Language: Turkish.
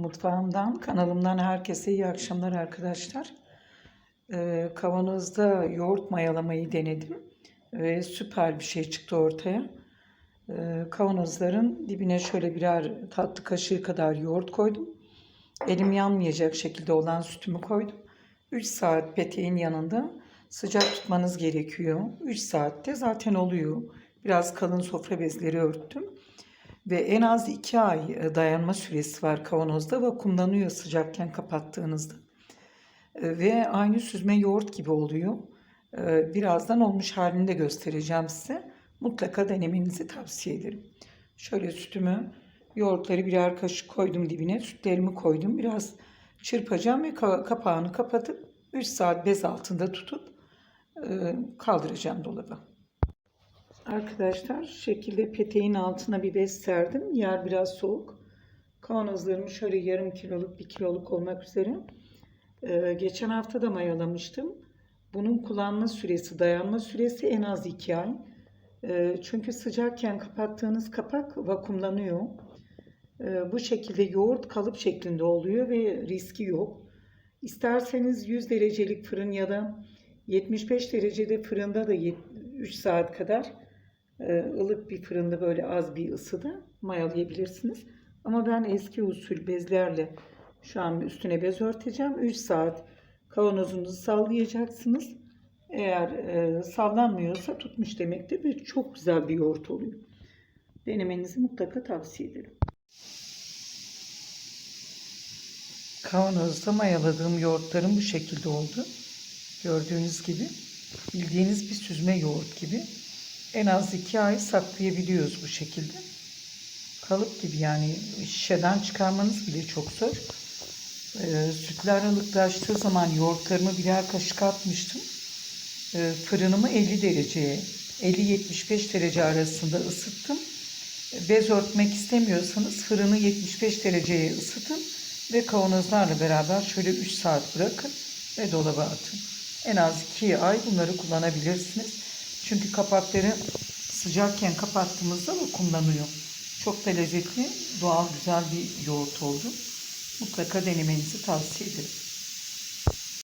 Mutfağımdan, kanalımdan herkese iyi akşamlar arkadaşlar. Ee, kavanozda yoğurt mayalamayı denedim ve süper bir şey çıktı ortaya. Ee, kavanozların dibine şöyle birer tatlı kaşığı kadar yoğurt koydum. Elim yanmayacak şekilde olan sütümü koydum. 3 saat peteğin yanında sıcak tutmanız gerekiyor. 3 saatte zaten oluyor. Biraz kalın sofra bezleri örttüm. Ve en az 2 ay e, dayanma süresi var kavanozda. Vakumlanıyor sıcakken kapattığınızda. E, Ve aynı süzme yoğurt gibi oluyor. E, Birazdan olmuş halini de göstereceğim size. Mutlaka denemenizi tavsiye ederim. Şöyle sütümü, yoğurtları birer kaşık koydum dibine. Sütlerimi koydum. Biraz çırpacağım ve ka- kapağını kapatıp 3 saat bez altında tutup kaldıracağım dolaba. Arkadaşlar şekilde peteğin altına bir bez serdim. Yer biraz soğuk. Kavanozlarımı şöyle yarım kiloluk bir kiloluk olmak üzere. Ee, geçen hafta da mayalamıştım. Bunun kullanma süresi, dayanma süresi en az 2 ay. Ee, çünkü sıcakken kapattığınız kapak vakumlanıyor. Ee, bu şekilde yoğurt kalıp şeklinde oluyor ve riski yok. İsterseniz 100 derecelik fırın ya da 75 derecede fırında da 3 saat kadar ılık bir fırında böyle az bir ısıda mayalayabilirsiniz. Ama ben eski usul bezlerle şu an üstüne bez örteceğim. 3 saat kavanozunuzu sallayacaksınız. Eğer e, sallanmıyorsa tutmuş demektir ve çok güzel bir yoğurt oluyor. Denemenizi mutlaka tavsiye ederim. Kavanozda mayaladığım yoğurtlarım bu şekilde oldu. Gördüğünüz gibi bildiğiniz bir süzme yoğurt gibi en az iki ay saklayabiliyoruz bu şekilde. Kalıp gibi yani şişeden çıkarmanız bile çok zor. Ee, sütler ılıklaştığı zaman yoğurtlarımı birer kaşık atmıştım. Ee, fırınımı 50 dereceye 50-75 derece arasında ısıttım. Bez örtmek istemiyorsanız fırını 75 dereceye ısıtın ve kavanozlarla beraber şöyle 3 saat bırakın ve dolaba atın. En az 2 ay bunları kullanabilirsiniz. Çünkü kapakları sıcakken kapattığımızda vakumlanıyor. Çok da lezzetli, doğal, güzel bir yoğurt oldu. Mutlaka denemenizi tavsiye ederim.